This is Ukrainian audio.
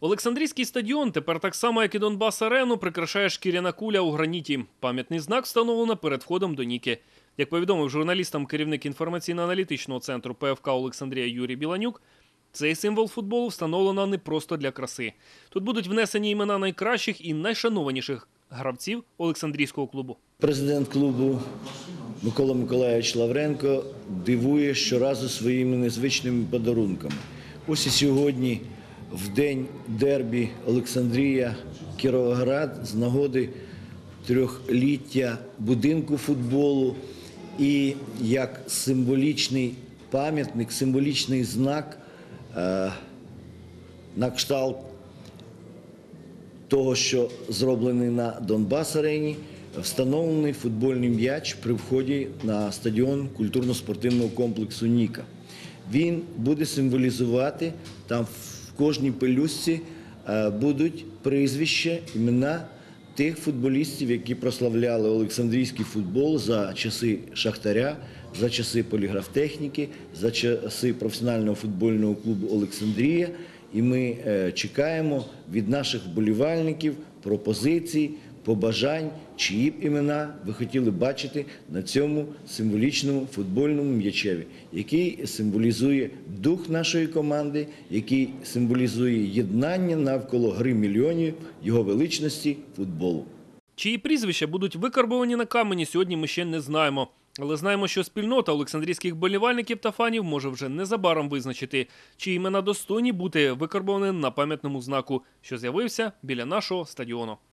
Олександрійський стадіон тепер так само, як і Донбас Арену, прикрашає шкіряна куля у граніті. Пам'ятний знак встановлено перед входом до Ніки. Як повідомив журналістам керівник інформаційно-аналітичного центру ПФК Олександрія Юрій Біланюк, цей символ футболу встановлено не просто для краси. Тут будуть внесені імена найкращих і найшанованіших гравців Олександрійського клубу. Президент клубу Микола Миколаївич Лавренко дивує щоразу своїми незвичними подарунками. Ось і сьогодні, в день дербі Олександрія Кіровоград, з нагоди трьохліття будинку футболу і як символічний пам'ятник, символічний знак е, на кшталт того, що зроблений на Донбас арені, встановлений футбольний м'яч при вході на стадіон культурно-спортивного комплексу Ніка. Він буде символізувати там кожній пелюстці е, будуть прізвища, імена тих футболістів, які прославляли Олександрійський футбол за часи Шахтаря, за часи поліграфтехніки, за часи професіонального футбольного клубу Олександрія. І ми е, чекаємо від наших вболівальників пропозицій, побажань, чиї б імена ви хотіли бачити на цьому символічному футбольному м'ячеві, який символізує дух нашої команди, який символізує єднання навколо гри мільйонів його величності футболу. Чиї прізвища будуть викарбовані на камені, сьогодні ми ще не знаємо. Але знаємо, що спільнота олександрійських болівальників та фанів може вже незабаром визначити, чи імена достойні бути викарбовані на пам'ятному знаку, що з'явився біля нашого стадіону.